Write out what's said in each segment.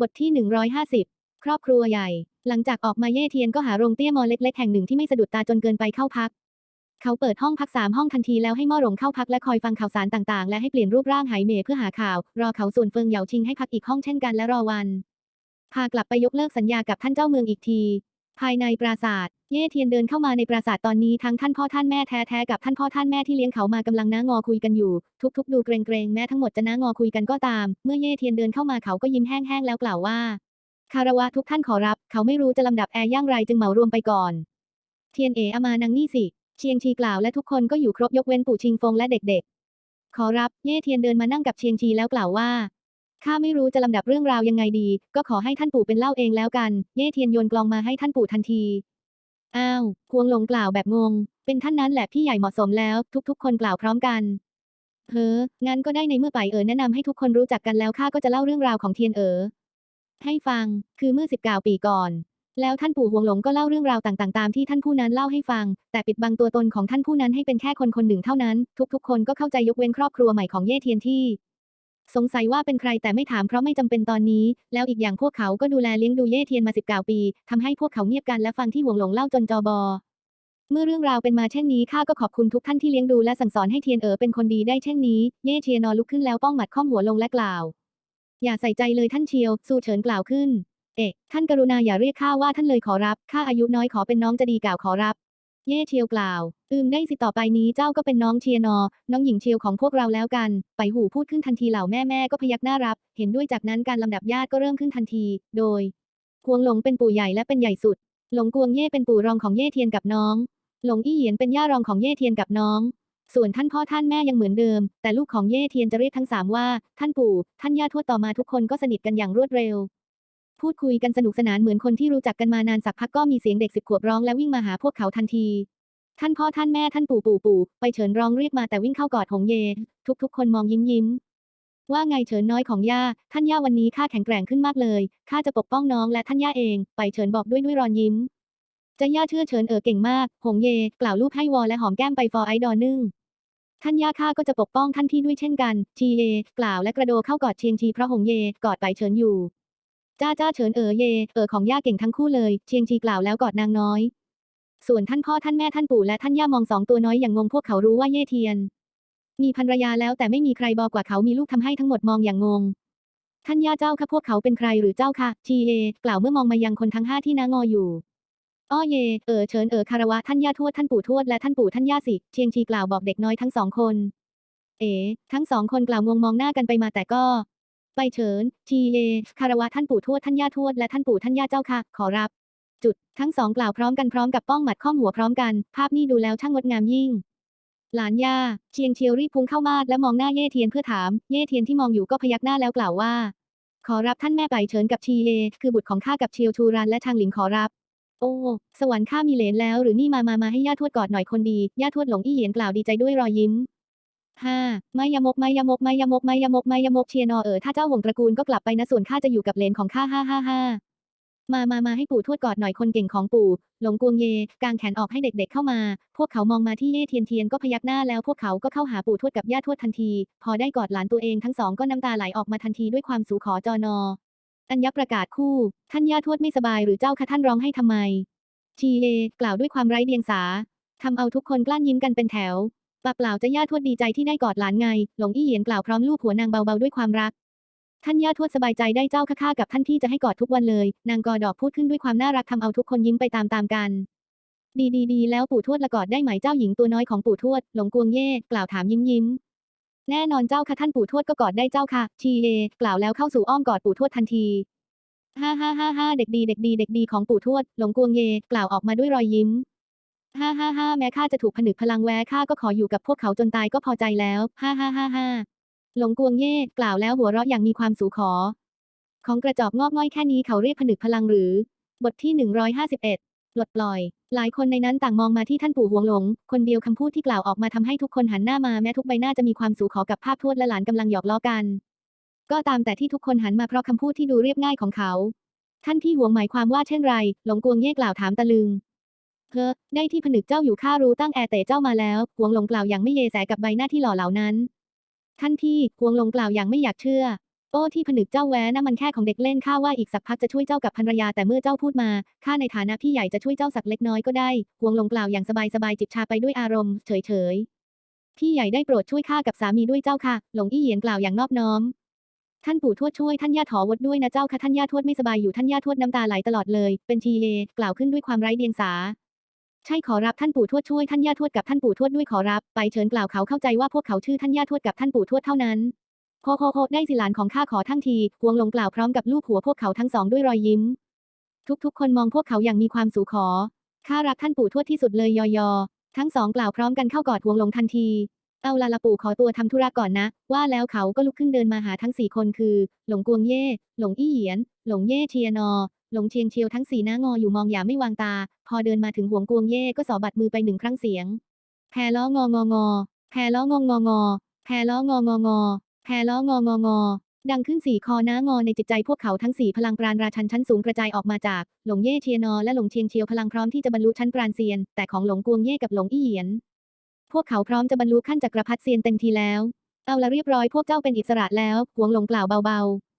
บทที่ 150 ครอบครัวใหญ่ หลังจากออกมาเย่เทียนก็หาโรงเตี้ยมอเล็กๆแห่งหนึ่งที่ไม่สะดุดตาจนเกินไปเข้าพัก เขาเปิดห้องพักสามห้องทันทีแล้วให้ม่อหลงเข้าพักและคอยฟังข่าวสารต่างๆ และให้เปลี่ยนรูปร่างหายเมยเพื่อหาข่าว รอเขาส่วนเฟิงเหยาชิงให้พักอีกห้องเช่นกันและรอวัน พากลับไปยกเลิกสัญญากับท่านเจ้าเมืองอีกที ภายในปราสาท เย่เทียนเดินเข้ามาในปราสาทตอนนี้ทั้งท่านพ่อท่านแม่แท้ๆกับท่านพ่อท่านแม่ที่เลี้ยงเขามากำลังน้างอคุยกันอยู่ ทุกๆ ดูเกรงๆแม้ทั้งหมดจะน้างอคุยกันก็ตาม เมื่อเย่เทียนเดินเข้ามาเขาก็ยิ้มแห้งๆแล้วกล่าวว่า คารวะทุกท่านขอรับ เขาไม่รู้จะลำดับแอร์ย่างไรจึงเหมารวมไปก่อน เทียนเอ๋อามานังนี่สิเชียงชีกล่าวและทุกคนก็อยู่ครบยกเว้นปู่ชิงฟงและเด็กๆ ขอรับ เย่เทียนเดินมานั่งกับเชียงชีแล้วกล่าวว่า ข้าไม่รู้จะลำดับเรื่องราวยังไงดี ก็ขอให้ท่านปู่เป็นเล่าเองแล้วกัน เย่เทียนโยนกลองมาให้ท่านปู่ทันที อ้าวพวงหลงกล่าวแบบงง เป็นท่านนั้นแหละพี่ใหญ่เหมาะสมแล้ว ทุกๆ คนกล่าวพร้อมกันเฮ้องั้นก็ได้ในเมื่อไปเอ๋อแนะนำให้ทุกคนรู้จักกันแล้วข้าก็จะเล่าเรื่องราวของเทียนเอ๋อให้ฟัง คือเมื่อสิบเก้าปีก่อน แล้วท่านปู่หวงหลงก็เล่าเรื่องราวต่างๆ ตามที่ท่านผู้นั้นเล่าให้ฟัง แต่ปิดบังตัวตนของท่านผู้นั้นให้เป็นแค่คนคนหนึ่งเท่านั้น ทุกๆ คนก็เข้าใจยกเว้นครอบครัวใหม่ของเย่เทียนที่ สงสัยว่าเป็นใครแต่ไม่ถามเพราะไม่จำเป็นตอนนี้ แล้วอีกอย่างพวกเขาก็ดูแลเลี้ยงดูเย่เทียนมาสิบเก้าปีทำให้พวกเขาเงียบกันและฟังที่หวงหลงเล่าจนจอบอเมื่อเรื่องราวเป็นมาเช่นนี้ข้าก็ขอบคุณทุกท่านที่เลี้ยงดูและสั่งสอนให้เทียนเอ๋อเป็นคนดีได้เช่นนี้เย่เทียนนอนลุกขึ้นแล้วป้องหมัดข้อมหัวลงและกล่าว อย่าใส่ใจเลยท่านเชียวสู้เฉินกล่าวขึ้น เอ๊ะท่านกรุณาอย่าเรียกข้าว่าท่านเลยขอรับข้าอายุน้อยขอเป็นน้องจะดีกล่าวขอรับ เย่เชียวกล่าว อืมได้สิต่อไปนี้เจ้าก็เป็นน้องเชียนอ น้องหญิงเชียวของพวกเราแล้วกัน ไปหูพูดขึ้นทันทีเหล่าแม่แม่ก็พยักหน้ารับ เห็นด้วยจากนั้นการลำดับญาติก็เริ่มขึ้นทันที โดยพวงหลงเป็นปู่ใหญ่และเป็นใหญ่สุด หลงกวงเย่เป็นปู่รองของเย่เทียนกับน้อง หลงอี้เหยียนเป็นย่ารองของเย่เทียนกับน้อง ส่วนท่านพ่อท่านแม่ยังเหมือนเดิม แต่ลูกของเย่เทียนจะเรียกทั้งสามว่า ท่านปู่ ท่านย่าทวดต่อมาทุกคนก็สนิทกันอย่างรวดเร็ว พูดคุยกันสนุกสนานเหมือนคนที่รู้จักกันมานานสักพักก็มีเสียงเด็กสิบขวบร้องและวิ่งมาหาพวกเขาทันที ท่านพ่อท่านแม่ท่านปู่ปู่ปู่ไปเฉินร้องเรียกมาแต่วิ่งเข้ากอดหงเย ทุกๆ คนมองยิ้มยิ้มว่าไงเฉินน้อยของย่า ท่านย่าวันนี้ข้าแข็งแกร่งขึ้นมากเลย ข้าจะปกป้องน้องและท่านย่าเอง ไปเฉินบอกด้วยด้วยรอยยิ้ม จะย่าเชื่อเฉินเออเก่งมาก หงเย กล่าวรูปให้วอและหอมแก้มไปฟอไอดอนึ่ง ท่านย่าข้าก็จะปกป้องท่านพี่ด้วยเช่นกัน ชีเย กล่าวและกระโดดเข้ากอดเชียงชีเพราะหงเย กอดไปเฉินอยู่ จ้าจ้าเฉินเอ๋อเย เอ๋อของย่าเก่งทั้งคู่เลย เชียงชีกล่าวแล้วกอดนางน้อย ส่วนท่านพ่อท่านแม่ท่านปู่และท่านย่ามองสองตัวน้อยอย่างงงพวกเขารู้ว่าเย่เทียน มีภรรยาแล้วแต่ไม่มีใครบอกว่าเขามีลูกทำให้ทั้งหมดมองอย่างงง ท่านย่าเจ้าค่ะพวกเขาเป็นใครหรือเจ้าค่ะ ชีเยกล่าวเมื่อมองมายังคนทั้งห้าที่นางออยู่อ้อเย เอ๋อเฉินเอ๋อคารวะท่านย่าทวดท่านปู่ทวดและท่านปู่ท่านย่าสิเชียงชีกล่าวบอกเด็กน้อยทั้งสองคน เอ๋ทั้งสองคนกล่าวงงมองหน้ากันไปมาแต่ก็ ไปเฉินชีเยคารวะท่านปู่ทวดท่านย่าทวดและท่านปู่ท่านย่าเจ้าค่ะ ขอรับ จุด ทั้งสองกล่าวพร้อมกันพร้อมกับป้องหมัดข้อมหัวพร้อมกัน ภาพนี้ดูแล้วช่างงดงามยิ่ง หลานย่า เชียงเชียวรีบพุ่งเข้ามาและมองหน้าเย่เทียนเพื่อถาม เย่เทียนที่มองอยู่ก็พยักหน้าแล้วกล่าวว่า ขอรับท่านแม่ไปเฉินกับชีเยคือบุตรของข้ากับเชียวทูรันและชางหลิงขอรับ โอ้ สวรรค์ข้ามีเหลนแล้ว หรือนี่มามามาให้ย่าทวดกอดหน่อยคนดี ย่าทวดหลงอี้เหยียนกล่าวดีใจด้วยรอยยิ้ม ห้าไม่ยมกไม่ยมกไม่ยมกไม่ยมกไม่ยมกเชียนอเออถ้าเจ้าหวงตระกูลก็กลับไปนะส่วนข้าจะอยู่กับเลนของข้าห้าห้าห้ามามามาให้ปู่ทวดกอดหน่อยคนเก่งของปู่ หลงกวงเย กางแขนออกให้เด็กๆเข้ามา พวกเขามองมาที่เย่เทียนเทียนก็พยักหน้าแล้วพวกเขาก็เข้าหาปู่ทวดกับย่าทวดทันที พอได้กอดหลานตัวเองทั้งสองก็น้ำตาไหลออกมาทันทีด้วยความสูขอจอนออัญญประกาศคู่ ท่านย่าทวดไม่สบายหรือเจ้าคะท่านร้องให้ทำไม ชีเอกล่าวด้วยความไร้เดียงสาทำเอาทุกคนกลั้นยิ้มกันเป็นแถว ปะเปล่าจะย่าทวดดีใจที่ได้กอดหลานไง หลงอี้เหยียนกล่าวพร้อมลูบหัวนางเบาๆด้วยความรัก ท่านย่าทวดสบายใจได้เจ้าข้ากับท่านพี่จะให้กอดทุกวันเลย นางกอดอกพูดขึ้นด้วยความน่ารักทำเอาทุกคนยิ้มไปตามๆกัน ดีดีดีแล้วปู่ทวดละกอดได้ไหมเจ้าหญิงตัวน้อยของปู่ทวด หลงกวงเย่กล่าวถามยิ้มยิ้มแน่นอนเจ้าค่ะท่านปู่ทวดก็กอดได้เจ้าค่ะ ชีเอกล่าวแล้วเข้าสู่อ้อมกอดปู่ทวดทันทีฮ่าฮ่าฮ่าฮ่าเด็กดีเด็กดีเด็กดีของปู่ทวด หลงกวงเย กล่าวออกมาด้วยรอยยิ้ม ฮ่าฮ่าฮ่าแม้ข้าจะถูกผนึกพลังแวข้าก็ขออยู่กับพวกเขาจนตายก็พอใจแล้วฮ่าฮ่าฮ่าฮ่าหลงกวงเย่กล่าวแล้วหัวเราะอย่างมีความสูขอ ของกระจอกงอกง่อยแค่นี้เขาเรียกผนึกพลังหรือ บทที่151ปลดปล่อย หลายคนในนั้นต่างมองมาที่ท่านปู่หวงหลง คนเดียวคำพูดที่กล่าวออกมาทำให้ทุกคนหันหน้ามาแม้ทุกใบหน้าจะมีความสูขอกับภาพทวดและหลานกำลังหยอกล้อกัน ก็ตามแต่ที่ทุกคนหันมาเพราะคำพูดที่ดูเรียบง่ายของเขา ท่านพี่หวงหมายความว่าเช่นไร หลงกวงเย่กล่าวถามตะลึง เฮ้อได้ที่ผนึกเจ้าอยู่ข้ารู้ตั้งแอเตเจ้ามาแล้วหวงหลงกล่าวอย่างไม่เยแสกับใบหน้าที่หล่อเหลานั้น ท่านพี่หวงหลงกล่าวอย่างไม่อยากเชื่อ โอ้ที่ผนึกเจ้าแว้นะมันแค่ของเด็กเล่นข้าว่าอีกสักพักจะช่วยเจ้ากับภรรยาแต่เมื่อเจ้าพูดมาข้าในฐานะพี่ใหญ่จะช่วยเจ้าสักเล็กน้อยก็ได้หวงหลงกล่าวอย่างสบายสบายๆจิบชาไปด้วยอารมณ์เฉยเฉยๆพี่ใหญ่ได้โปรดช่วยข้ากับสามีด้วยเจ้าค่ะ หลงอี้เหยียนกล่าวอย่างนอบน้อม ท่านปู่ทวดช่วยท่านย่าถอวดด้วยนะเจ้าค่ะท่านย่าทวดไม่สบายอยู่ท่านย่าทวดน้ำตาไหลตลอดเลย เป็นทีเอกล่าวขึ้นด้วยความไร้เดียงสา ใช่ขอรับท่านปู่ทวดช่วยท่านย่าทวดกับท่านปู่ทวดด้วยขอรับ ไปเชิญกล่าวเขาเข้าใจว่าพวกเขาชื่อท่านย่าทวดกับท่านปู่ทวดเท่านั้นโฮโฮโฮได้สิหลานของข้าขอทั้งทีหวงหลงกล่าวพร้อมกับลูกหัวพวกเขาทั้งสองด้วยรอยยิ้ม ทุกๆ คนมองพวกเขาอย่างมีความสูขอข้ารักท่านปู่ทวดที่สุดเลยยอยอทั้งสองกล่าวพร้อมกันเข้ากอดหวงหลงทันทีเอาลาละปู่ขอตัวทำธุระก่อนนะ ว่าแล้วเขาก็ลุกขึ้นเดินมาหาทั้งสี่คนคือ หลงกวงเย่ หลงอี้เหยียน หลงเย่เทียนอ หลงเชียงเชียวทั้งสี่หน้างออยู่มองอย่าไม่วางตา พอเดินมาถึงห่วงกวงเย่ก็สอบัดมือไปหนึ่งครั้งเสียง แพล้องององอแพล้องององอแพล้องององอแพล้องององอดังขึ้นสี่คอน้างอในจิตใจพวกเขาทั้งสี่พลังปราณราชันชั้นสูงกระจายออกมาจากหลงเย่เทียนอและหลงเชียงเชียวพลังพร้อมที่จะบรรลุชั้นปราณเซียน แต่ของหลงกวงเย่กับหลงอี้เหยียน พวกเขาพร้อมจะบรรลุขั้นจักรพรรดิเซียนเต็มทีแล้ว เอาละเรียบร้อยพวกเจ้าเป็นอิสระแล้วหวงหลงกล่าวเบาๆ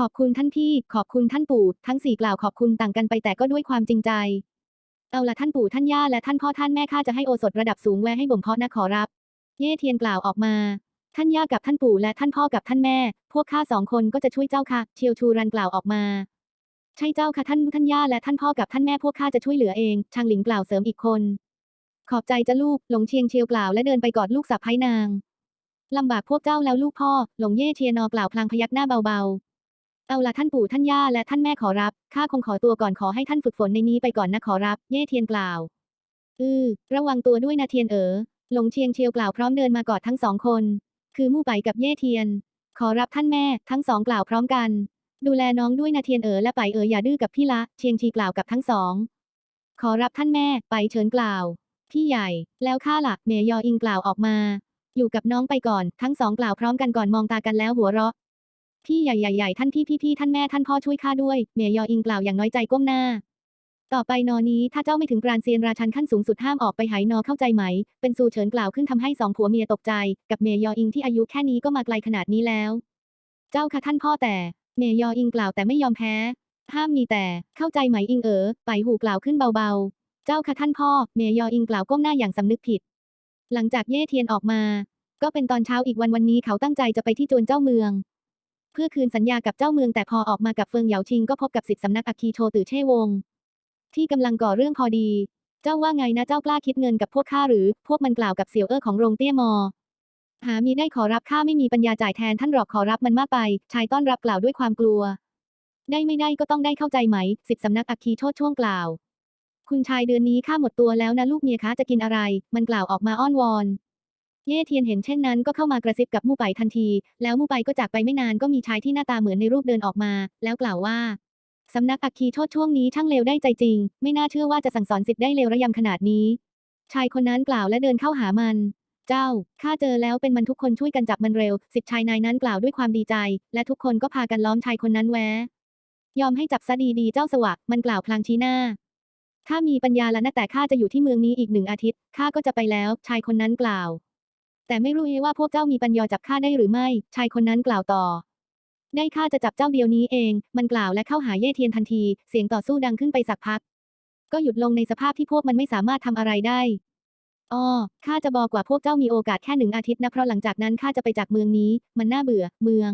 ขอบคุณท่านพี่ ขอบคุณท่านปู่ทั้งสี่กล่าวขอบคุณต่างกันไปแต่ก็ด้วยความจริงใจ เอาละท่านปู่ท่านย่าและท่านพ่อท่านแม่ข้าจะให้โอสถระดับสูงแวให้บ่มเพาะนะขอรับ เย่เทียนกล่าวออกมา ท่านย่ากับท่านปู่และท่านพ่อกับท่านแม่ พวกข้าสองคนก็จะช่วยเจ้าค่ะ เชียวชูรันกล่าวออกมา ใช่เจ้าค่ะท่านท่านย่าและท่านพ่อกับท่านแม่พวกข้าจะช่วยเหลือเองชางหลิงกล่าวเสริมอีกคน ขอบใจจ้ะลูกหลงเชียงเชียวกล่าวและเดินไปกอดลูกสะพ้ายนางลำบากพวกเจ้าแล้วลูกพ่อ หลงเย่เทียนอกล่าวพลางพยักหน้าเบาๆ เอาละท่านปู่ท่านย่าและท่านแม่ขอรับ ข้าคงขอตัวก่อนขอให้ท่านฝึกฝนในนี้ไปก่อนนะขอรับ เย่เทียนกล่าว อือ ระวังตัวด้วยนะเทียนเอ๋อ หลงเชียงเชียวกล่าวพร้อมเดินมากอดทั้งสองคน คือมู่ไปกับเย่เทียน ขอรับท่านแม่ ทั้งสองกล่าวพร้อมกัน ดูแลน้องด้วยนะเทียนเอ๋อและไปเอ๋ออย่าดื้อกับพี่ละ เชียงชีกล่าวกับทั้งสอง ขอรับท่านแม่ ไปเชิญกล่าว พี่ใหญ่ แล้วข้าล่ะเมยออิงกล่าวออกมา อยู่กับน้องไปก่อน ทั้งสองกล่าวพร้อมกันก่อนมองตากันแล้วหัวเราะ พี่ใหญ่ใหญ่ๆท่านพี่พี่พี่ท่านแม่ท่านพ่อช่วยข้าด้วย เมยออิงกล่าวอย่างน้อยใจก้มหน้า ต่อไปนอนี้ถ้าเจ้าไม่ถึงปราณเซียนราชันขั้นสูงสุดห้ามออกไปหายนอเข้าใจไหม เป็นซูเฉินกล่าวขึ้นทำให้สองผัวเมียตกใจ กับเมยออิงที่อายุแค่นี้ก็มาไกลขนาดนี้แล้ว เจ้าค่ะท่านพ่อแต่ เมยออิงกล่าวแต่ไม่ยอมแพ้ ห้ามมีแต่เข้าใจไหมอิงเอ๋อไปหูกล่าวขึ้นเบาๆ เจ้าค่ะท่านพ่อ เมยออิงกล่าวก้มหน้าอย่างสำนึกผิด หลังจากเย่เทียนออกมา ก็เป็นตอนเช้าอีกวันวันนี้เขาตั้งใจจะไปที่จวนเจ้าเมือง เพื่อคืนสัญญากับเจ้าเมืองแต่พอออกมากับเฟิงเหยาชิงก็พบกับสิทธิสำนักอัคคีโชตือเช่วง ที่กำลังก่อเรื่องพอดี เจ้าว่าไงนะเจ้ากล้าคิดเงินกับพวกข้าหรือ พวกมันกล่าวกับเสี่ยวเอ้อของโรงเตี้ยมอ หามีได้ขอรับข้าไม่มีปัญญาจ่ายแทนท่านหรอกขอรับมันมากไป ชายต้อนรับกล่าวด้วยความกลัว ได้ไม่ได้ก็ต้องได้เข้าใจไหม สิทธิสำนักอัคคีโชตช่วงกล่าว คุณชายเดือนนี้ข้าหมดตัวแล้วนะลูกเมียคะจะกินอะไร มันกล่าวออกมาอ้อนวอน เย่เทียนเห็นเช่นนั้นก็เข้ามากระซิบกับมู่ไปทันที แล้วมู่ไปก็จากไปไม่นานก็มีชายที่หน้าตาเหมือนในรูปเดินออกมา แล้วกล่าวว่าสำนักอัคคีโทษช่วงนี้ช่างเลวได้ใจจริง ไม่น่าเชื่อว่าจะสั่งสอนสิทธิ์ได้เลวระยำขนาดนี้ ชายคนนั้นกล่าวและเดินเข้าหามัน เจ้าข้าเจอแล้วเป็นมันทุกคนช่วยกันจับมันเร็ว สิทธิ์ชายนายนั้นกล่าวด้วยความดีใจ และทุกคนก็พากันล้อมชายคนนั้นแวยอมให้จับซะดีๆเจ้าสวะมันกล่าวพลางชี้หน้าข้ามีปัญญาแล้วนะแต่ข้าจะอยู่ที่เมืองนี้อีกหนึ่งอาทิตย์ข้าก็จะไปแล้ว ชายคนนั้นกล่าว แต่ไม่รู้เอว่าพวกเจ้ามีปัญญาจับข้าได้หรือไม่ ชายคนนั้นกล่าวต่อ ได้ข้าจะจับเจ้าเดียวนี้เอง มันกล่าวและเข้าหาเย่เทียนทันที เสียงต่อสู้ดังขึ้นไปสักพัก ก็หยุดลงในสภาพที่พวกมันไม่สามารถทำอะไรได้อ้อข้าจะบอกว่าพวกเจ้ามีโอกาสแค่หนึ่งอาทิตย์นะเพราะหลังจากนั้นข้าจะไปจากเมืองนี้ มันน่าเบื่อ เมือง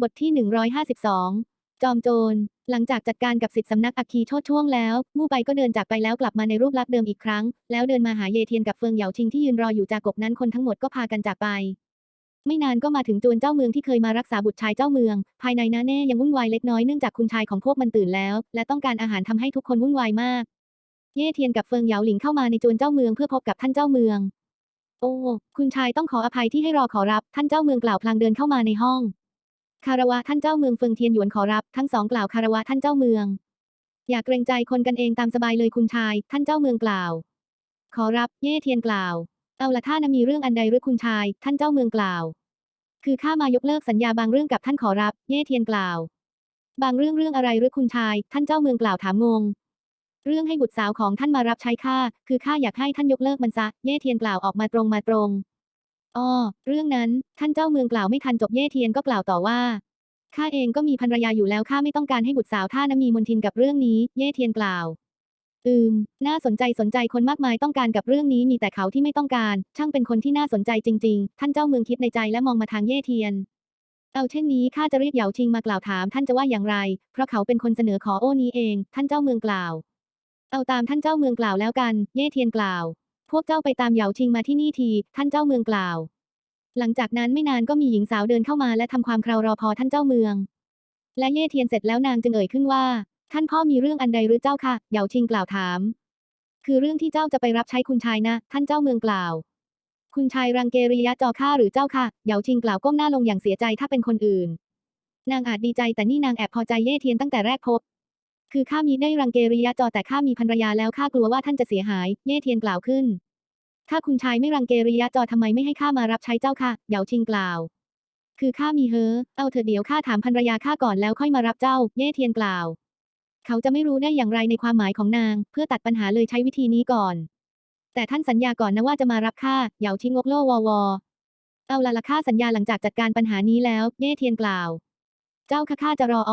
บทที่152 จอมโจร หลังจากจัดการกับสิทธิสำนักอัคคีโชดช่วงแล้ว มู่ไปก็เดินจากไปแล้วกลับมาในรูปลักษณ์เดิมอีกครั้ง แล้วเดินมาหาเยเทียนกับเฟิงเหยาชิงที่ยืนรออยู่จากกบนั้นคนทั้งหมดก็พากันจากไป ไม่นานก็มาถึงจวนเจ้าเมืองที่เคยมารักษาบุตรชายเจ้าเมือง ภายในนาแน่ยังวุ่นวายเล็กน้อยเนื่องจากคุณชายของพวกมันตื่นแล้ว และต้องการอาหารทำให้ทุกคนวุ่นวายมาก เย่เทียนกับเฟิงเหยาหลิงเข้ามาในจวนเจ้าเมืองเพื่อพบกับท่านเจ้าเมือง โอ้ คุณชายต้องขออภัยที่ให้รอขอรับ ท่านเจ้าเมืองกล่าวพลางเดินเข้ามาในห้อง คารวะท่านเจ้าเมืองเฟิงเทียนหยวนขอรับ ทั้งสองกล่าวคารวะท่านเจ้าเมือง อย่าเกรงใจคนกันเองตามสบายเลยคุณชาย ท่านเจ้าเมืองกล่าว ขอรับเย่เทียนกล่าว เอาละท่านมีเรื่องอันใดหรือคุณชาย ท่านเจ้าเมืองกล่าว คือข้ามายกเลิกสัญญาบางเรื่องกับท่านขอรับ เย่เทียนกล่าว บางเรื่องเรื่องอะไรหรือคุณชาย ท่านเจ้าเมืองกล่าวถามงง เรื่องให้บุตรสาวของท่านมารับใช้ข้าคือข้าอยากให้ท่านยกเลิกมันซะ เย่เทียนกล่าวออกมาตรงมาตรง อ้อเรื่องนั้น ท่านเจ้าเมืองกล่าวไม่ทันจบเย่เทียนก็กล่าวต่อว่าข้าเองก็มีภรรยาอยู่แล้วข้าไม่ต้องการให้บุตรสาวท่านมีมนทินกับเรื่องนี้ เย่เทียนกล่าว อืม น่าสนใจสนใจคนมากมายต้องการกับเรื่องนี้มีแต่เขาที่ไม่ต้องการ ช่างเป็นคนที่น่าสนใจจริง ๆ ท่านเจ้าเมืองคิดในใจและมองมาทางเย่เทียน เอาเช่นนี้ข้าจะเรียกเหยาชิงมากล่าวถาม ท่านจะว่าอย่างไร เพราะเขาเป็นคนเสนอขอโอ้นี้เอง ท่านเจ้าเมืองกล่าว เอาตามท่านเจ้าเมืองกล่าวแล้วกัน เย่เทียนกล่าว พวกเจ้าไปตามเหยาชิงมาที่นี่ที ท่านเจ้าเมืองกล่าว หลังจากนั้นไม่นานก็มีหญิงสาวเดินเข้ามาและทำความคราวรอพอท่านเจ้าเมือง และเย่เทียนเสร็จแล้วนางจึงเอ่ยขึ้นว่า ท่านพ่อมีเรื่องอันใดหรือเจ้าค่ะเหยาชิงกล่าวถาม คือเรื่องที่เจ้าจะไปรับใช้คุณชายนะ ท่านเจ้าเมืองกล่าว คุณชายรังเกริยะจอข้าหรือเจ้าค่ะเหยาชิงกล่าวก้มหน้าลงอย่างเสียใจถ้าเป็นคนอื่น นางอาจดีใจแต่นี่นางแอบพอใจเย่เทียนตั้งแต่แรกพบ คือข้ามีได้รังเกริยะจอแต่ข้ามีภรรยาแล้วข้ากลัวว่าท่านจะเสียหาย เย่เทียนกล่าวขึ้น ถ้าคุณชายไม่รังเกริยะจอทำไมไม่ให้ข้ามารับใช้เจ้าค่ะ เหยาชิงกล่าว คือข้ามีเฮอเอาเถอะเดี๋ยวข้าถามภรรยาข้าก่อนแล้วค่อยมารับเจ้า เย่เทียนกล่าว เขาจะไม่รู้ได้อย่างไรในความหมายของนาง เพื่อตัดปัญหาเลยใช้วิธีนี้ก่อน แต่ท่านสัญญาก่อนนะว่าจะมารับข้า เหยาชิงงกโลวอวอเอาละละข้าสัญญาหลังจากจัดการปัญหานี้แล้ว เย่เทียนกล่าว เจ้าข้าข้าจะรออ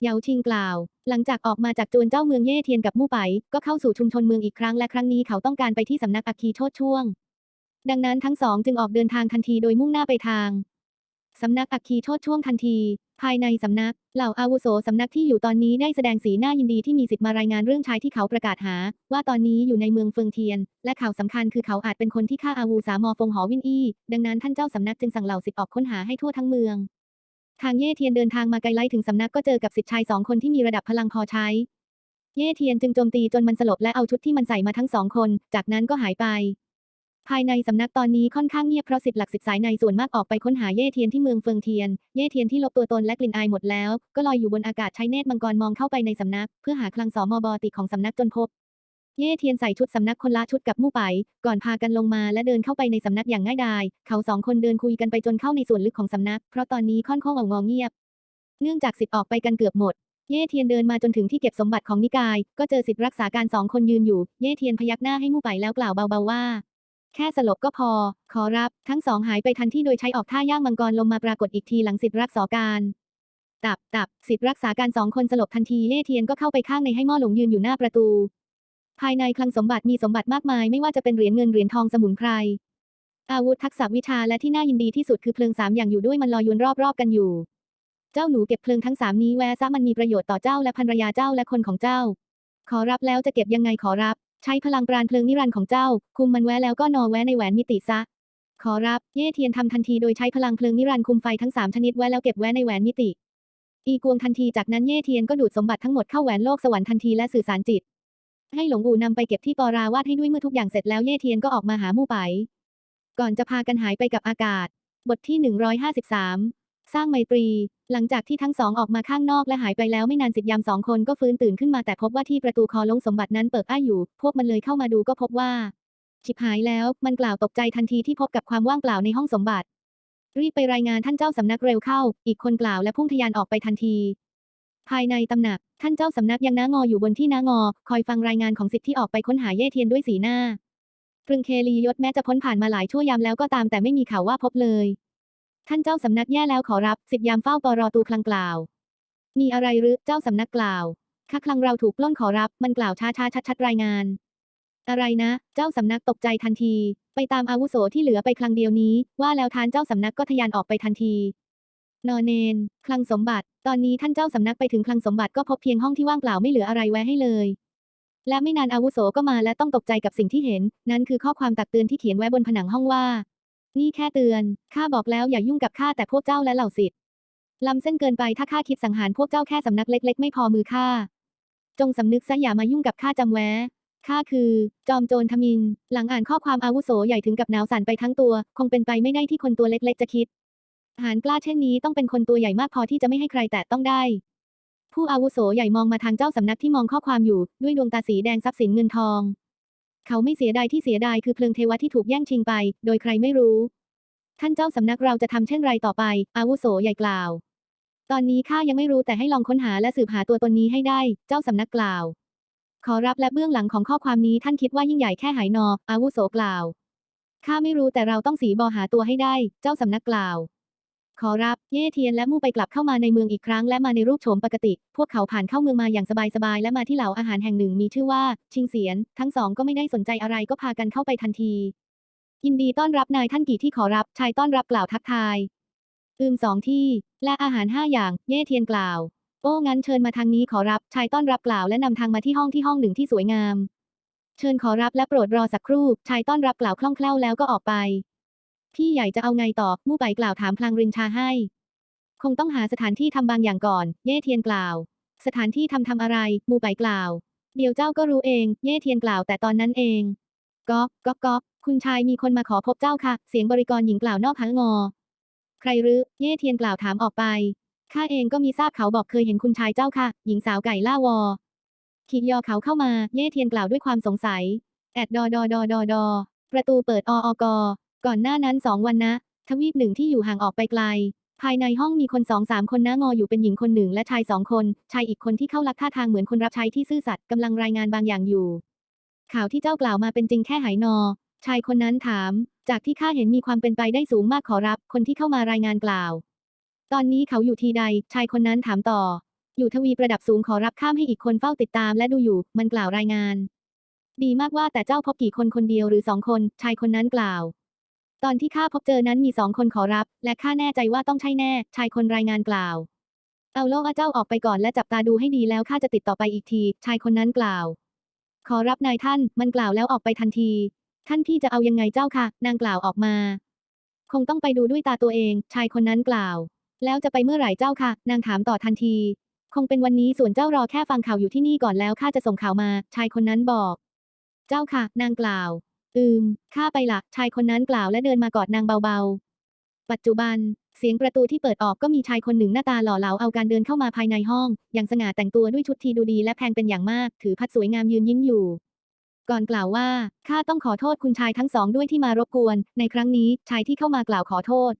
เหยาชิงกล่าว หลังจากออกมาจากจวนเจ้าเมืองเย่เทียนกับมู่ไป ก็เข้าสู่ชุมชนเมืองอีกครั้งและครั้งนี้เขาต้องการไปที่สำนักอัคคีโชดช่วง ดังนั้นทั้งสองจึงออกเดินทางทันทีโดยมุ่งหน้าไปทางสำนักอัคคีโชดช่วงทันที ภายในสำนัก เหล่าอาวุโสสำนักที่อยู่ตอนนี้ได้แสดงสีหน้ายินดีที่มีสิทธิ์มารายงานเรื่องชายที่เขาประกาศหา ว่าตอนนี้อยู่ในเมืองเฟิงเทียน และข่าวสำคัญคือเขาอาจเป็นคนที่ฆ่าอาวูสามอฟงหอวินอี้ดังนั้นท่านเจ้าสำนักจึงสั่งเหล่าสิทธิ์ออกค้นหาให้ทั่วทั้งเมือง ทางเย่เทียนเดินทางมาไกลไล่ถึงสำนักก็เจอกับสิทธิ์ชายสองคนที่มีระดับพลังพอใช้ เย่เทียนจึงโจมตีจนมันสลบและเอาชุดที่มันใส่มาทั้งสองคน จากนั้นก็หายไป ภายในสำนักตอนนี้ค่อนข้างเงียบเพราะสิทธิ์หลักสิทธิ์สายในส่วนมากออกไปค้นหาเย่เทียนที่เมืองเฟิงเทียน เย่เทียนที่ลบตัวตนและกลิ่นอายหมดแล้ว ก็ลอยอยู่บนอากาศใช้เนตรมังกรมองเข้าไปในสำนัก เพื่อหาคลังสอมอบอติของสำนักจนพบ เย่เทียนใส่ชุดสำนักคนละชุดกับมู่ไป ก่อนพากันลงมาและเดินเข้าไปในสำนักอย่างง่ายดาย เขาสองคนเดินคุยกันไปจนเข้าในส่วนลึกของสำนัก เพราะตอนนี้ค่อนข้างงอเงียบ เนื่องจากสิทธิ์ออกไปกันเกือบหมด เย่เทียนเดินมาจนถึงที่เก็บสมบัติของนิกาย ก็เจอสิทธิ์รักษาการสองคนยืนอยู่ เย่เทียนพยักหน้าให้มู่ไปแล้วกล่าวเบาๆว่า แค่สลบก็พอ ขอรับ ทั้งสองหายไปทันที่โดยใช้ออกท่าย่างมังกรลงมาปรากฏอีกทีหลังสิทธิ์รักษาการตับตับสิทธิ์รักษาการสองคนสลบทันทีเย่เทียนก็เข้าไปข้างในให้หม้อหลงยืนอยู่หน้าประตู ภายในคลังสมบัติมีสมบัติมากมายไม่ว่าจะเป็นเหรียญเงินเหรียญทองสมุนไพร อาวุธทักษะวิชาและที่น่ายินดีที่สุดคือเพลิงสามอย่างอยู่ด้วยมันลอยวนรอบๆกันอยู่ เจ้าหนูเก็บเพลิงทั้งสามนี้แวซะมันมีประโยชน์ต่อเจ้าและภรรยาเจ้าและคนของเจ้า ขอรับแล้วจะเก็บยังไงขอรับ ใช้พลังปราณเพลิงนิรันดร์ของเจ้า คุมมันแวแล้วก็นอแวในแหวนมิติซะ ขอรับ เย่เทียนทำทันทีโดยใช้พลังเพลิงนิรันดร์คุมไฟทั้งสามชนิดแวแล้วเก็บแวในแหวนมิติ อีกวงทันทีจากนั้นเย่เทียนก็ดูดสมบัติทั้งหมดเข้าแหวนโลกสวรรค์ทันทีและสื่อสารจิต ให้หลงอู่นำไปเก็บที่ปอราวาดให้ด้วยเมื่อทุกอย่างเสร็จแล้วเย่เทียนก็ออกมาหามู่ไป ก่อนจะพากันหายไปกับอากาศ บทที่ 153 สร้างไมตรี หลังจากที่ทั้งสองออกมาข้างนอกและหายไปแล้วไม่นานสิทธยามสองคนก็ฟื้นตื่นขึ้นมาแต่พบว่าที่ประตูคอลงสมบัตินั้นเปิดอ้าอยู่ พวกมันเลยเข้ามาดูก็พบว่าชิบหายแล้วมันกล่าวตกใจทันทีที่พบกับความว่างเปล่าในห้องสมบัติ รีบไปรายงานท่านเจ้าสำนักเร็วเข้า อีกคนกล่าวและพุ่งทะยานออกไปทันที ภายในตำหนัก ท่านเจ้าสำนักยังน้างออยู่บนที่น้างอ คอยฟังรายงานของสิทธิ์ที่ออกไปค้นหาเย่เทียนด้วยสีหน้าตรึงเคลียศแม้จะพ้นผ่านมาหลายชั่วยามแล้วก็ตามแต่ไม่มีข่าวว่าพบเลย ท่านเจ้าสำนักแย่แล้วขอรับสิทธิยามเฝ้าปรอตูคลังกล่าว มีอะไรหรือเจ้าสำนักกล่าวข้าคลังเราถูกปล้นขอรับ มันกล่าวช้าช้าชัดชัดรายงาน อะไรนะ เจ้าสำนักตกใจทันที ไปตามอาวุโสที่เหลือไปคลังเดียวนี้ ว่าแล้วทานเจ้าสำนักก็ทะยานออกไปทันที นอเนน คลังสมบัติ ตอนนี้ท่านเจ้าสำนักไปถึงคลังสมบัติก็พบเพียงห้องที่ว่างเปล่าไม่เหลืออะไรไว้ให้เลย และไม่นานอาวุโสก็มาและต้องตกใจกับสิ่งที่เห็น นั่นคือข้อความตักเตือนที่เขียนไว้บนผนังห้องว่า นี่แค่เตือน ข้าบอกแล้วอย่ายุ่งกับข้าแต่พวกเจ้าและเหล่าสิทธิ์ล้ำเส้นเกินไปถ้าข้าคิดสังหารพวกเจ้าแค่สำนักเล็ก ๆ ไม่พอมือข้า จงสำนึกซะอย่ามายุ่งกับข้าจำแว้ข้าคือ จอมโจรทมิน หลังอ่านข้อความอาวุโสใหญ่ถึงกับหนาวสั่นไปทั้งตัว คงเป็นไปไม่ได้ที่คนตัวเล็กๆจะคิด หารกล้าเช่นนี้ต้องเป็นคนตัวใหญ่มากพอที่จะไม่ให้ใครแตะต้องได้ ผู้อาวุโสใหญ่มองมาทางเจ้าสำนักที่มองข้อความอยู่ ด้วยดวงตาสีแดงทรัพย์สินเงินทอง เขาไม่เสียดายที่เสียดายคือเพลิงเทวะที่ถูกแย่งชิงไป โดยใครไม่รู้ ท่านเจ้าสำนักเราจะทำเช่นไรต่อไป อาวุโสใหญ่กล่าว ตอนนี้ข้ายังไม่รู้แต่ให้ลองค้นหาและสืบหาตัวตนนี้ให้ได้ เจ้าสำนักกล่าว ขอรับและเบื้องหลังของข้อความนี้ท่านคิดว่ายิ่งใหญ่แค่ไหนออาวุโสกล่าวข้าไม่รู้แต่เราต้องสีบอหาตัวให้ได้ เจ้าสำนักกล่าว ขอรับ เย่เทียนและมู่ไปกลับเข้ามาในเมืองอีกครั้งและมาในรูปโฉมปกติ พวกเขาผ่านเข้าเมืองมาอย่างสบายๆและมาที่เหล่าอาหารแห่งหนึ่งมีชื่อว่า ชิงเสียน ทั้งสองก็ไม่ได้สนใจอะไรก็พากันเข้าไปทันที ยินดีต้อนรับนายท่านกี่ที่ขอรับ ชายต้อนรับกล่าวทักทาย อืมสองที่ และอาหารห้าอย่าง เย่เทียนกล่าว โอ้งั้นเชิญมาทางนี้ขอรับ ชายต้อนรับกล่าวและนำทางมาที่ห้องที่ห้องหนึ่งที่สวยงาม เชิญขอรับและโปรดรอสักครู่ ชายต้อนรับกล่าวคล่องแคล่วแล้วก็ออกไป พี่ใหญ่จะเอาไงต่อมู่ไปกล่าวถามพลางรินชาให้ คงต้องหาสถานที่ทำบางอย่างก่อน เย่เทียนกล่าว สถานที่ทำทำอะไร มู่ไปกล่าว เดี๋ยวเจ้าก็รู้เอง เย่เทียนกล่าวแต่ตอนนั้นเองก๊อกก๊อกก๊อกคุณชายมีคนมาขอพบเจ้าค่ะ เสียงบริกรหญิงกล่าวนอกหางงอ ใครรือเย่เทียนกล่าวถามออกไปข้าเองก็มีทราบเขาบอกเคยเห็นคุณชายเจ้าค่ะ หญิงสาวไก่ล่าวอขีดยอเขาเข้ามา เย่เทียนกล่าวด้วยความสงสัย แอดดอดอดอดอดอประตูเปิดออก ก่อนหน้านั้นสองวันนะ ทวีปหนึ่งที่อยู่ห่างออกไปไกล ภายในห้องมีคนสองสามคนนะงออยู่เป็นหญิงคนหนึ่งและชายสองคน ชายอีกคนที่เข้าลักท่าทางเหมือนคนรับใช้ที่ซื่อสัตย์กำลังรายงานบางอย่างอยู่ ข่าวที่เจ้ากล่าวมาเป็นจริงแค่หายนอ ชายคนนั้นถาม จากที่ข้าเห็นมีความเป็นไปได้สูงมากขอรับ คนที่เข้ามารายงานกล่าว ตอนนี้เขาอยู่ที่ใด ชายคนนั้นถามต่อ อยู่ทวีประดับสูงขอรับข้ามให้อีกคนเฝ้าติดตามและดูอยู่ มันกล่าวรายงาน ดีมากว่าแต่เจ้าพบกี่คนคนเดียวหรือสองคน ชายคนนั้นกล่าว ตอนที่ข้าพบเจอนั้นมีสองคนขอรับ และข้าแน่ใจว่าต้องใช่แน่ ชายคนรายงานกล่าว เอาโลกอาเจ้าออกไปก่อนและจับตาดูให้ดีแล้วข้าจะติดต่อไปอีกที ชายคนนั้นกล่าว ขอรับนายท่าน มันกล่าวแล้วออกไปทันที ท่านพี่จะเอายังไงเจ้าค่ะ นางกล่าวออกมา คงต้องไปดูด้วยตาตัวเอง ชายคนนั้นกล่าว แล้วจะไปเมื่อไหร่เจ้าค่ะ นางถามต่อทันที คงเป็นวันนี้ส่วนเจ้ารอแค่ฟังข่าวอยู่ที่นี่ก่อนแล้วข้าจะส่งข่าวมา ชายคนนั้นบอก เจ้าค่ะ นางกล่าว อืม ข้าไปละชายคนนั้นกล่าวและเดินมากอดนางเบาๆ ปัจจุบัน เสียงประตูที่เปิดออกก็มีชายคนหนึ่งหน้าตาหล่อเหลาเอาการเดินเข้ามาภายในห้อง อย่างสง่าแต่งตัวด้วยชุดทีดูดีและแพงเป็นอย่างมาก ถือพัดสวยงามยืนยิ้มอยู่ ก่อนกล่าวว่า ข้าต้องขอโทษคุณชายทั้งสองด้วยที่มารบกวน ในครั้งนี้ชายที่เข้ามากล่าวขอโทษ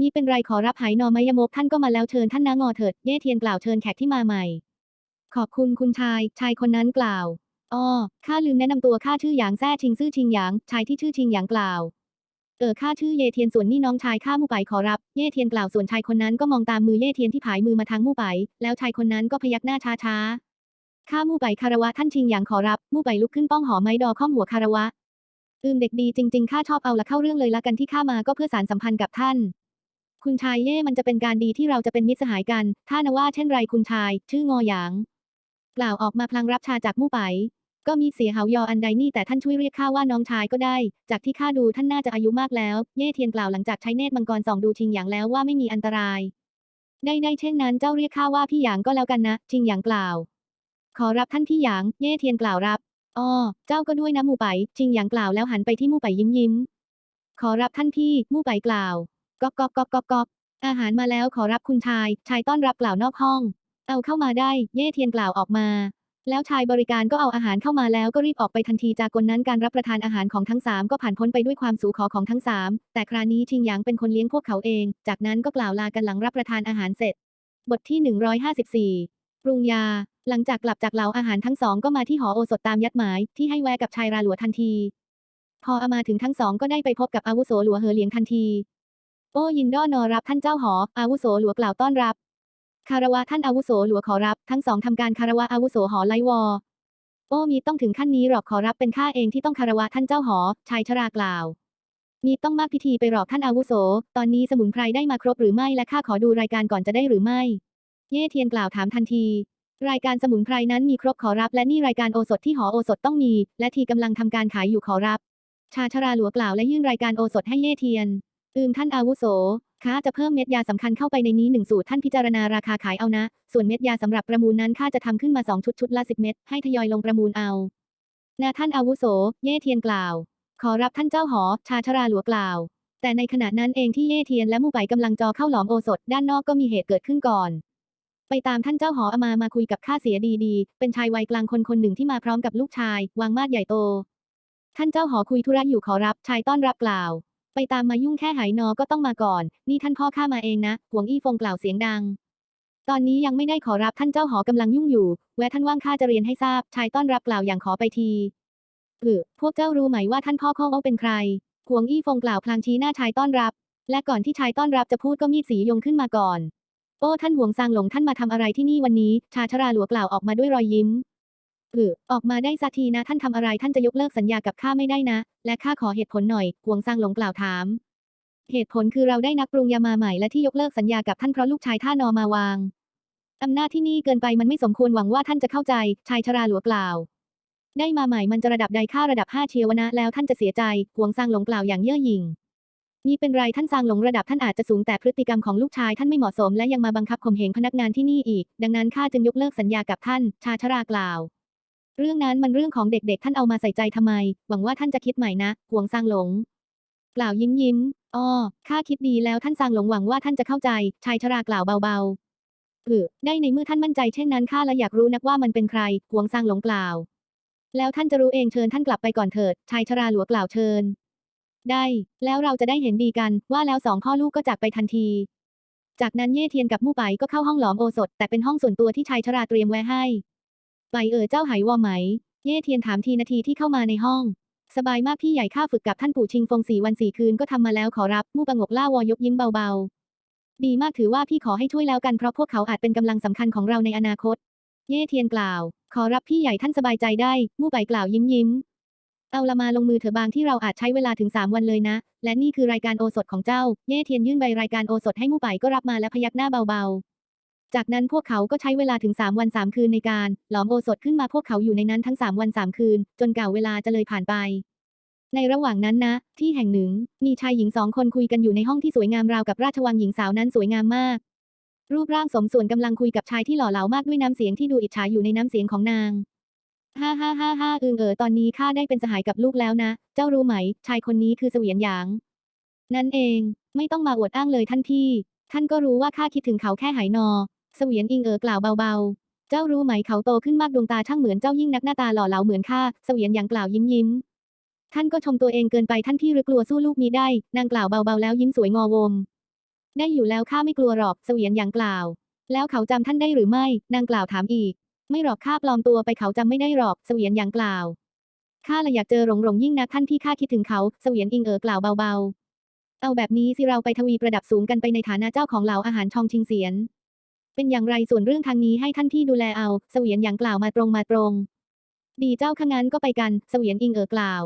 นี่เป็นไรขอรับหายนอมยมกท่านก็มาแล้วเชิญท่านนางอเถิด เย่เทียนกล่าวเชิญแขกที่มาใหม่ ขอบคุณคุณชาย ชายคนนั้นกล่าว อ้อข้าลืมแนะนำตัวข้าชื่อหยางแซ่ชิงซื่อชิงหยาง ชายที่ชื่อชิงหยางกล่าว เออข้าชื่อเยเทียนส่วนนี่น้องชายข้ามู่ไปขอรับ เย่เทียนกล่าวส่วนชายคนนั้นก็มองตามมือเย่เทียนที่ผายมือมาทางมู่ไปแล้วชายคนนั้นก็พยักหน้าช้าช้าๆข้ามู่ไปคารวะท่านชิงหยางขอรับ มู่ไปลุกขึ้นป้องหอไม้ดอข้อมหัวคารวะ อืมเด็กดีจริง ๆข้าชอบเอาละเข้าเรื่องเลยละกันที่ข้ามาก็เพื่อสารสัมพันธ์กับท่าน คุณชายเย่มันจะเป็นการดีที่เราจะเป็นมิตรสหายกัน ถ้านว่าเช่นไรคุณชาย ชื่องอหยาง กล่าวออกมาพลางรับชาจากมู่ไป ก็มีเสียเหายออันใดนี่แต่ท่านช่วยเรียกข้าว่าน้องชายก็ได้ จากที่ข้าดูท่านน่าจะอายุมากแล้ว เย่เทียนกล่าวหลังจากใช้เนตรมังกรส่องดูชิงหยางแล้วว่าไม่มีอันตราย ได้ได้เช่นนั้นเจ้าเรียกข้าว่าพี่หยางก็แล้วกันนะ ชิงหยางกล่าว ขอรับท่านพี่หยาง เย่เทียนกล่าวรับอ้อเจ้าก็ด้วยนะมู่ไป ชิงหยางกล่าวแล้วหันไปที่มู่ไปยิ้มยิ้ม ขอรับท่านพี่ มู่ไปกล่าวก๊อกก๊อกก๊อกก๊อกก๊อกอาหารมาแล้วขอรับคุณชาย ชายต้อนรับกล่าวนอกห้อง เอาเข้ามาได้ เย่เทียนกล่าวออกมา แล้วชายบริการก็เอาอาหารเข้ามาแล้วก็รีบออกไปทันทีจากกลนั้นการรับประทานอาหารของทั้งสามก็ผ่านพ้นไปด้วยความสูขอของทั้งสามแต่คราวนี้ชิงหยางเป็นคนเลี้ยงพวกเขาเอง จากนั้นก็กล่าวลากันหลังรับประทานอาหารเสร็จ บทที่ 154ปรุงยา หลังจากกลับจากเหล่าอาหารทั้งสองก็มาที่หอโอสถตามยัดหมายที่ให้แวกับชายราหลัวทันที พออามาถึงทั้งสองก็ได้ไปพบกับอาวุโสหลัวเหอเลียงทันที โอ้ยินด้อนอรับท่านเจ้าหอ อาวุโสหลัวกล่าวต้อนรับ คารวะท่านอาวุโสหลัวขอรับ ทั้งสองทำการคารวะอาวุโสหอไลวอโอ้มีต้องถึงขั้นนี้หรอกขอรับเป็นข้าเองที่ต้องคารวะท่านเจ้าหอ ชายชรากล่าว มีต้องมากพิธีไปหรอกท่านอาวุโส ตอนนี้สมุนไพรได้มาครบหรือไม่และข้าขอดูรายการก่อนจะได้หรือไม่ เย่เทียนกล่าวถามทันที รายการสมุนไพรนั้นมีครบขอรับ และนี่รายการโอสถที่หอโอสถต้องมี และทีกำลังทำการขายอยู่ขอรับ ชาชราหลัวกล่าวและยื่นรายการโอสถให้เย่เทียน อืมท่านอาวุโส ข้าจะเพิ่มเม็ดยาสำคัญเข้าไปในนี้หนึ่งสูตรท่านพิจารณาราคาขายเอานะ ส่วนเม็ดยาสำหรับประมูลนั้นข้าจะทำขึ้นมาสองชุดชุดละสิบเม็ดให้ทยอยลงประมูลเอานาท่านอาวุโส เย่เทียนกล่าว ขอรับท่านเจ้าหอ ชาชราหลัวกล่าว แต่ในขณะนั้นเองที่เย่เทียนและมู่ไปกำลังจอเข้าหลอมโอสถ ด้านนอกก็มีเหตุเกิดขึ้นก่อน ไปตามท่านเจ้าหออามามาคุยกับข้าเสียดีๆ เป็นชายวัยกลางคนคนหนึ่งที่มาพร้อมกับลูกชาย วางมาดใหญ่โต ท่านเจ้าหอคุยธุระอยู่ขอรับชายต้อนรับกล่าว ไปตามมายุ่งแค่หายนอก็ต้องมาก่อน นี่ท่านพ่อข้ามาเองนะ หวงอี้ฟงกล่าวเสียงดัง ตอนนี้ยังไม่ได้ขอรับท่านเจ้าหอกำลังยุ่งอยู่ แวะท่านว่างข้าจะเรียนให้ทราบ ชายต้อนรับกล่าวอย่างขอไปทีเออพวกเจ้ารู้ไหมว่าท่านพ่อข้อเป็นใคร หวงอี้ฟงกล่าวพลางชี้หน้าชายต้อนรับ และก่อนที่ชายต้อนรับจะพูดก็มีดสียงขึ้นมาก่อน โอ้ท่านหวงซางหลงท่านมาทำอะไรที่นี่วันนี้ ชาชราหลัวกล่าวออกมาด้วยรอยยิ้ม เออออกมาได้สักทีนะท่านทำอะไรท่านจะยกเลิกสัญญากับข้าไม่ได้นะ และข้าขอเหตุผลหน่อยหวงซางหลงกล่าวถาม เหตุผลคือเราได้นักปรุงยามาใหม่และที่ยกเลิกสัญญากับท่านเพราะลูกชายท่านอมาวางอำนาจที่นี่เกินไปมันไม่สมควรหวังว่าท่านจะเข้าใจชายชราหลัวกล่าว ได้มาใหม่มันจะระดับใดค่าระดับห้าเชียวนะแล้วท่านจะเสียใจหวงซางหลงกล่าวอย่างเย่อหยิ่งมีเป็นไรท่านซางหลงระดับท่านอาจจะสูงแต่พฤติกรรมของลูกชายท่านไม่เหมาะสมและยังมาบังคับข่มเหงพนักงานที่นี่อีก ดังนั้นข้าจึงยกเลิกสัญญากับท่าน ชาชรากล่าว เรื่องนั้นมันเรื่องของเด็กๆ ท่านเอามาใส่ใจทำไม หวังว่าท่านจะคิดใหม่นะหวงซางหลง กล่าวยิ้มยิ้มอ้อข้าคิดดีแล้วท่านซางหลงหวังว่าท่านจะเข้าใจ ชายชรากล่าวเบาๆเออได้ในเมื่อท่านมั่นใจเช่นนั้นข้าละอยากรู้นักว่ามันเป็นใครหวงซางหลงกล่าว แล้วท่านจะรู้เองเชิญท่านกลับไปก่อนเถิด ชายชราหลัวกล่าวเชิญ ได้ แล้วเราจะได้เห็นดีกัน ว่าแล้วสองพ่อลูกก็จากไปทันที จากนั้นเย่เทียนกับมู่ไปก็เข้าห้องหลอมโอสถ แต่เป็นห้องส่วนตัวที่ชายชราเตรียมไว้ให้ ไปเออเจ้าไหวอไหม เย่เทียนถามทีนาทีที่เข้ามาในห้อง สบายมากพี่ใหญ่ข้าฝึกกับท่านปู่ชิงฟงสี่วันสี่คืนก็ทำมาแล้วขอรับมู่ประงกล่าวอยกยิ้มเบาๆ ดีมากถือว่าพี่ขอให้ช่วยแล้วกันเพราะพวกเขาอาจเป็นกำลังสำคัญของเราในอนาคต เย่เทียนกล่าว ขอรับพี่ใหญ่ท่านสบายใจได้ มู่ไปกล่าวยิ้มยิ้มเอาละมาลงมือเถอะบางที่เราอาจใช้เวลาถึง 3 วันเลยนะ และนี่คือรายการโอสถของเจ้า เย่เทียนยื่นใบรายการโอสถให้มู่ไปก็รับมาและพยักหน้าเบาๆ จากนั้นพวกเขาก็ใช้เวลาถึง 3 วัน 3 คืนในการหลอมโอสถขึ้นมาพวกเขาอยู่ในนั้นทั้ง 3 วัน 3 คืน จนเก่าเวลาจะเลยผ่านไป ในระหว่างนั้นนะ ที่แห่งหนึ่ง มีชายหญิงสองคนคุยกันอยู่ในห้องที่สวยงามราวกับราชวังหญิงสาวนั้นสวยงามมาก รูปร่างสมส่วนกำลังคุยกับชายที่หล่อเหลามากด้วยน้ำเสียงที่ดูอิจฉาอยู่ในน้ำเสียงของนางฮ่าฮ่าฮ่าฮ่าอึงเอ๋อตอนนี้ข้าได้เป็นสหายกับลูกแล้วนะ เจ้ารู้ไหม ชายคนนี้คือเสวียนหยาง นั่นเอง ไม่ต้องมาอวดอ้างเลยท่านพี่ ท่านก็รู้ว่าข้าคิดถึงเขาแค่หายนอ เสวียนอิงเอ๋อกล่าวเบาๆ เจ้ารู้ไหมเขาโตขึ้นมากดวงตาช่างเหมือนเจ้ายิ่งนักหน้าตาหล่อเหลาเหมือนข้า เสวียนหยางกล่าวยิ้มยิ้ม ท่านก็ชมตัวเองเกินไปท่านพี่หรือกลัวสู้ลูกนี้ได้ นางกล่าวเบาๆแล้วยิ้มสวยงอวม ได้อยู่แล้วข้าไม่กลัวหรอก เสวียนหยางกล่าว แล้วเขาจำท่านได้หรือไม่ นางกล่าวถามอีก ไม่หรอกข้าปลอมตัวไปเขาจำไม่ได้หรอก เสวียนหยางกล่าว ข้าละอยากเจอหลงหลงยิ่งนักท่านที่ข้าคิดถึงเขา เสวียนอิงเอ๋อกล่าวเบาๆ เอาแบบนี้สิเราไปทวีประดับสูงกันไปในฐานะเจ้าของเหล่าอาหารชองชิงเสียน เป็นอย่างไรส่วนเรื่องทางนี้ให้ท่านที่ดูแลเอา เสวียนอย่างกล่าวมาตรงมาตรง ดีเจ้าข้างนั้นก็ไปกัน เสวียนอิงเอ๋อกล่าว